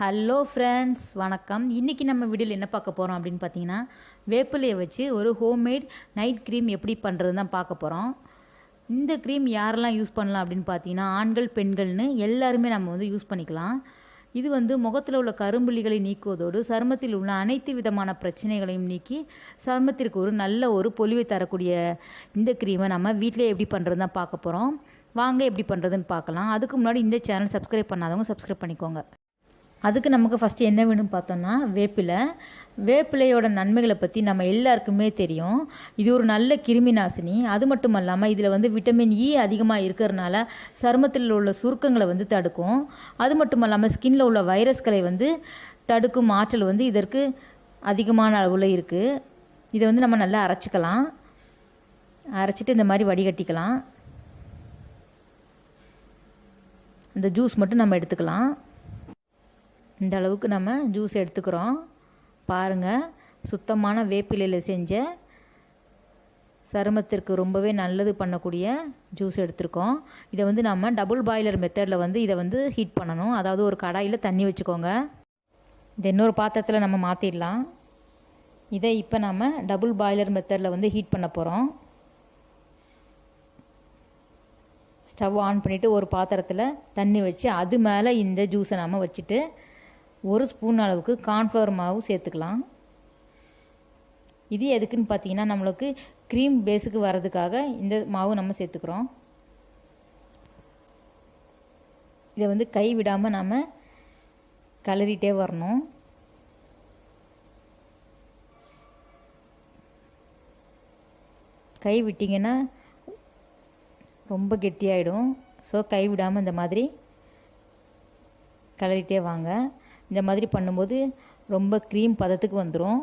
Hello friends வணக்கம். இன்றைக்கி நம்ம வீடியோவில் என்ன பார்க்க போகிறோம் அப்படின்னு பார்த்தீங்கன்னா வேப்பிலையை வச்சு ஒரு ஹோம்மேட் நைட் க்ரீம் எப்படி பண்ணுறது தான் பார்க்க போகிறோம் இந்த க்ரீம் யாரெல்லாம் யூஸ் பண்ணலாம் அப்படின்னு பார்த்தீங்கன்னா ஆண்கள் பெண்கள்னு எல்லாருமே நம்ம வந்து யூஸ் பண்ணிக்கலாம். இது வந்து முகத்தில் உள்ள கரும்புள்ளிகளை நீக்குவதோடு சருமத்தில் உள்ள அனைத்து விதமான பிரச்சனைகளையும் நீக்கி சருமத்திற்கு ஒரு நல்ல ஒரு பொலிவை தரக்கூடிய இந்த க்ரீமை நம்ம வீட்டிலே எப்படி பண்ணுறது தான் பார்க்க போகிறோம் வாங்க எப்படி பண்ணுறதுன்னு பார்க்கலாம். அதுக்கு முன்னாடி இந்த சேனல் சப்ஸ்கிரைப் பண்ணாதவங்க சப்ஸ்கிரைப் பண்ணிக்கோங்க. அதுக்கு நமக்கு ஃபஸ்ட்டு என்ன வேணும்னு பார்த்தோம்னா வேப்பிலை. வேப்பிலையோட நன்மைகளை பற்றி நம்ம எல்லாருக்குமே தெரியும். இது ஒரு நல்ல கிருமி நாசினி அது மட்டும் இல்லாமல் இதில் வந்து விட்டமின் இ e அதிகமாக இருக்கிறதுனால சருமத்தில் உள்ள சுருக்கங்களை வந்து தடுக்கும். அது மட்டும் இல்லாமல் ஸ்கின்ல உள்ள வைரஸ்களை வந்து தடுக்கும் ஆற்றல் வந்து இதற்கு அதிகமான அளவில் இருக்குது இதை வந்து நம்ம நல்லா அரைச்சிக்கலாம். அரைச்சிட்டு இந்த மாதிரி வடிகட்டிக்கலாம். இந்த ஜூஸ் மட்டும் நம்ம எடுத்துக்கலாம். இந்த அளவுக்கு நம்ம ஜூஸ் எடுத்துக்கிறோம். பாருங்கள் சுத்தமான வேப்பிலையில் செஞ்ச சருமத்திற்கு ரொம்பவே நல்லது பண்ணக்கூடிய ஜூஸ் எடுத்திருக்கோம். இதை வந்து நம்ம டபுள் பாய்லர் மெத்தடில் வந்து இதை வந்து ஹீட் பண்ணணும். அதாவது ஒரு கடாயில் தண்ணி வச்சுக்கோங்க. இதை இன்னொரு பாத்திரத்தில் நம்ம மாற்றிடலாம் இதை இப்போ நம்ம டபுள் பாய்லர் மெத்தடில் வந்து ஹீட் பண்ண போகிறோம் ஸ்டவ் ஆன் பண்ணிவிட்டு ஒரு பாத்திரத்தில் தண்ணி வச்சு அது மேலே இந்த ஜூஸை நம்ம வச்சுட்டு ஒரு ஸ்பூன் அளவுக்கு கார்ன்ஃப்ளவர் மாவு சேர்த்துக்கலாம். இது எதுக்குன்னு பார்த்தீங்கன்னா நம்மளுக்கு க்ரீம் பேஸுக்கு வர்றதுக்காக இந்த மாவு நம்ம சேர்த்துக்கிறோம். இதை வந்து கை விடாமல் நாம் கலரிட்டே வரணும். கை விட்டிங்கன்னா ரொம்ப கெட்டியாயிடும். ஸோ கை விடாமல் இந்த மாதிரி கலரிட்டே வாங்க. இந்த மாதிரி பண்ணும்போது ரொம்ப க்ரீம் பதத்துக்கு வந்துடும்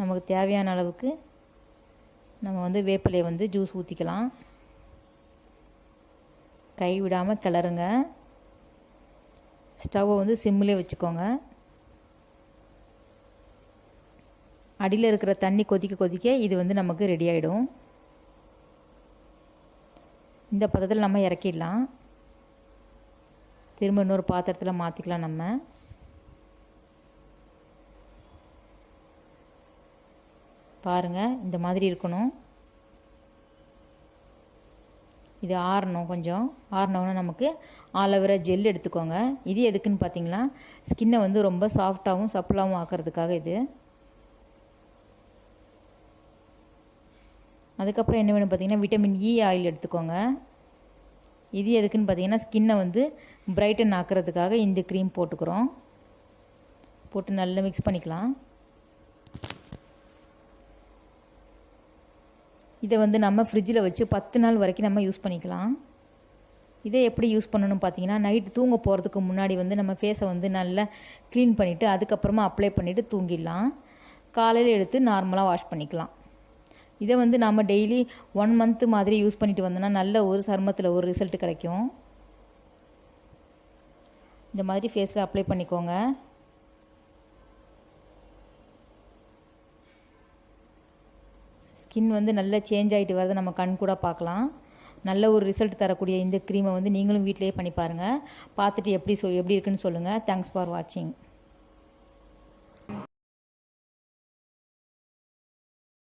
நமக்கு தேவையான அளவுக்கு நம்ம வந்து வேப்பிலையை வந்து ஜூஸ் ஊற்றிக்கலாம் கை விடாமல் கிளறுங்க. ஸ்டவ்வை வந்து சிம்மிலே வச்சுக்கோங்க. அடியில் இருக்கிற தண்ணி கொதிக்க கொதிக்க இது வந்து நமக்கு ரெடி ஆகிடும் இந்த பதத்தில் நம்ம இறக்கிடலாம். திரும்ப இன்னொரு பாத்திரத்தில் மாற்றிக்கலாம் நம்ம. பாருங்கள் இந்த மாதிரி இருக்கணும். இது ஆறணும் கொஞ்சம். ஆறினோன்னா நமக்கு ஆலோவேரா ஜெல் எடுத்துக்கோங்க. இது எதுக்குன்னு பார்த்தீங்களா ஸ்கின்னை வந்து ரொம்ப சாஃப்டாகவும் சப்புலாகவும் ஆக்கிறதுக்காக இது. அதுக்கப்புறம் என்ன வேணும் பார்த்தீங்கன்னா விட்டமின் இ e ஆயில் எடுத்துக்கோங்க. இது எதுக்குன்னு பார்த்தீங்கன்னா ஸ்கின்னை வந்து பிரைட்டன் ஆக்கிறதுக்காக இந்த க்ரீம் போட்டுக்கிறோம். போட்டு நல்லா மிக்ஸ் பண்ணிக்கலாம். இதை வந்து நம்ம ஃப்ரிட்ஜில் வச்சு பத்து நாள் வரைக்கும் நம்ம யூஸ் பண்ணிக்கலாம். இதை எப்படி யூஸ் பண்ணணும் பார்த்தீங்கன்னா நைட்டு தூங்க போகிறதுக்கு முன்னாடி வந்து நம்ம ஃபேஸை வந்து நல்லா க்ளீன் பண்ணிவிட்டு அதுக்கப்புறமா அப்ளை பண்ணிவிட்டு தூங்கிடலாம். காலையில் எடுத்து நார்மலாக வாஷ் பண்ணிக்கலாம். இதை வந்து நம்ம டெய்லி ஒன் மந்த்து மாதிரி யூஸ் பண்ணிட்டு வந்தோம்னா நல்ல ஒரு சருமத்தில் ஒரு ரிசல்ட் கிடைக்கும். இந்த மாதிரி ஃபேஸில் அப்ளை பண்ணிக்கோங்க. ஸ்கின் வந்து நல்லா சேஞ்ச் ஆகிட்டு வரதை நம்ம கண் கூட பார்க்கலாம். நல்ல ஒரு ரிசல்ட் தரக்கூடிய இந்த க்ரீமை வந்து நீங்களும் வீட்டிலேயே பண்ணி பாருங்கள் பார்த்துட்டு எப்படி சொ எப்படி இருக்குன்னு சொல்லுங்கள் தேங்க்ஸ் ஃபார் வாட்சிங்